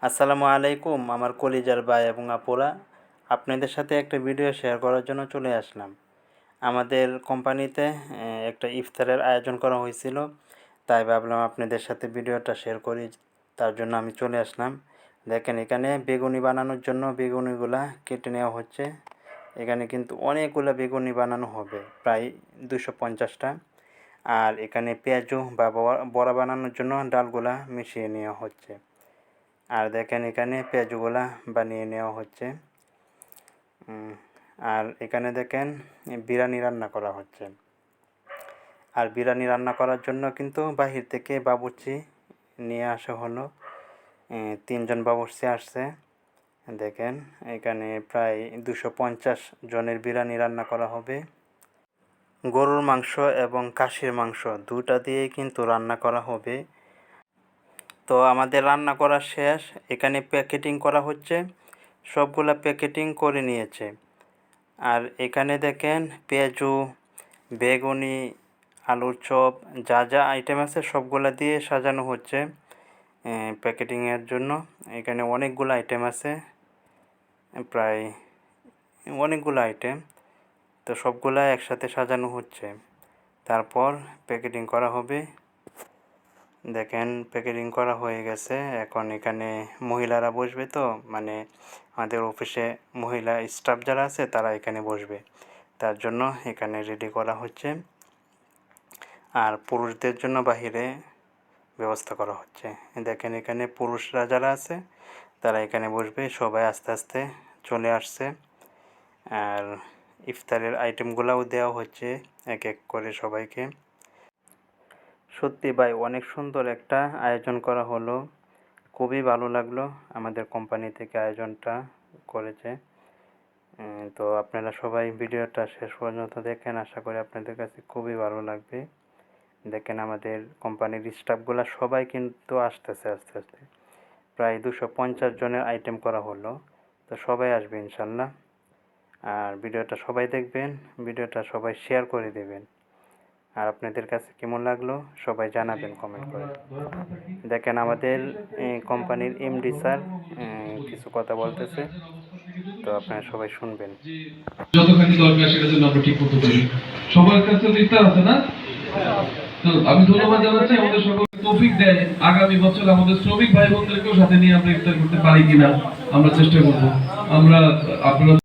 আসসালামু আলাইকুম, আমার কলিজার ভাই এবং আপুরা। আপনাদের সাথে একটা ভিডিও শেয়ার করার জন্য চলে আসলাম। আমাদের কোম্পানিতে একটা ইফতারের আয়োজন করা হয়েছিল। তাই ভাবলাম আপনাদের সাথে ভিডিওটা শেয়ার করি, তার জন্য আমি চলে আসলাম। দেখেন, এখানে বেগুনি বানানোর জন্য বেগুনিগুলা কেটে নেওয়া হচ্ছে। এখানে কিন্তু অনেকগুলো বেগুনি বানানো হবে, প্রায় দুশো পঞ্চাশটা। আর এখানে পেঁয়াজু বা বড়া- বড়া বানানোর জন্য ডালগুলা মিশিয়ে নেওয়া হচ্ছে। আর দেখেন এখানে পেঁয়াজগুলা বানিয়ে নেওয়া হচ্ছে। আর এখানে দেখেন বিরিয়ানি রান্না করা হচ্ছে। আর বিরিয়ানি রান্না করার জন্য কিন্তু বাহির থেকে বাবুর্চি নিয়ে আসা হলো। তিনজন বাবুর্চি আসছে। দেখেন এখানে প্রায় দুশো পঞ্চাশ জনের বিরিয়ানি রান্না করা হবে। গরুর মাংস এবং কাশির মাংস দুটা দিয়েই কিন্তু রান্না করা হবে। তো আমাদের রান্না করা শেষ। এখানে প্যাকেটিং করা হচ্ছে। সবগুলা প্যাকেটিং করে নিয়েছে। আর এখানে দেখেন পেঁয়াজু, বেগুনি, আলুর চপ, যা যা আইটেম আছে সবগুলা দিয়ে সাজানো হচ্ছে প্যাকেটিংয়ের জন্য। এখানে অনেকগুলো আইটেম আছে, প্রায় অনেকগুলো আইটেম তো সবগুলা একসাথে সাজানো হচ্ছে। তারপর প্যাকেটিং করা হবে। দেখেন প্যাকেটিং করা হয়ে গেছে। এখন এখানে মহিলারা বসবে তো মানে আমাদের অফিসে মহিলা স্টাফ যারা আছে তারা এখানে বসবে। তার জন্য এখানে রেডি করা হচ্ছে। আর পুরুষদের জন্য বাহিরে ব্যবস্থা করা হচ্ছে। দেখেন এখানে পুরুষরা যারা আছে, তারা এখানে বসবে। সবাই আস্তে আস্তে চলে আসছে। আর ইফতারের আইটেমগুলোও দেওয়া হচ্ছে, এক এক করে সবাইকে। সত্যি ভাই, অনেক সুন্দর একটা আয়োজন করা হলো। খুবই ভালো লাগল আমাদের কোম্পানি থেকে আয়োজনটা করেছে। তো আপনারা সবাই ভিডিওটা শেষ পর্যন্ত দেখেন, আশা করি আপনাদের কাছে খুবই ভালো লাগবে। দেখেন আমাদের কোম্পানির স্টাফগুলো সবাই কিন্তু আসতেছে, আস্তে আস্তে। প্রায় দুশো পঞ্চাশ জনের আইটেম করা হলো, তো সবাই আসবে ইনশাল্লাহ। আর ভিডিওটা সবাই দেখবেন, ভিডিওটা সবাই শেয়ার করে দেবেন। আর আপনাদের কাছে কেমন লাগল? সবাই জানাবেন কমেন্ট করে। দেখেন আমাদের কোম্পানির এমডি স্যার কিছু কথা বলতেছে। তো আপনারা সবাই শুনবেন। যতখানি দরকার সেটা যেন আমরা ঠিক মতো করি সবার কাছে তো আছে না? তো আমি ধন্যবাদ জানাচ্ছি আমাদের সকল তৌফিক দেয় আগামী বছর আমাদের শ্রমিক ভাই বোনদেরকেও সাথে নিয়ে আমরা ইফতার করতে পারি কিনা আমরা চেষ্টা করব। আমরা আপনারা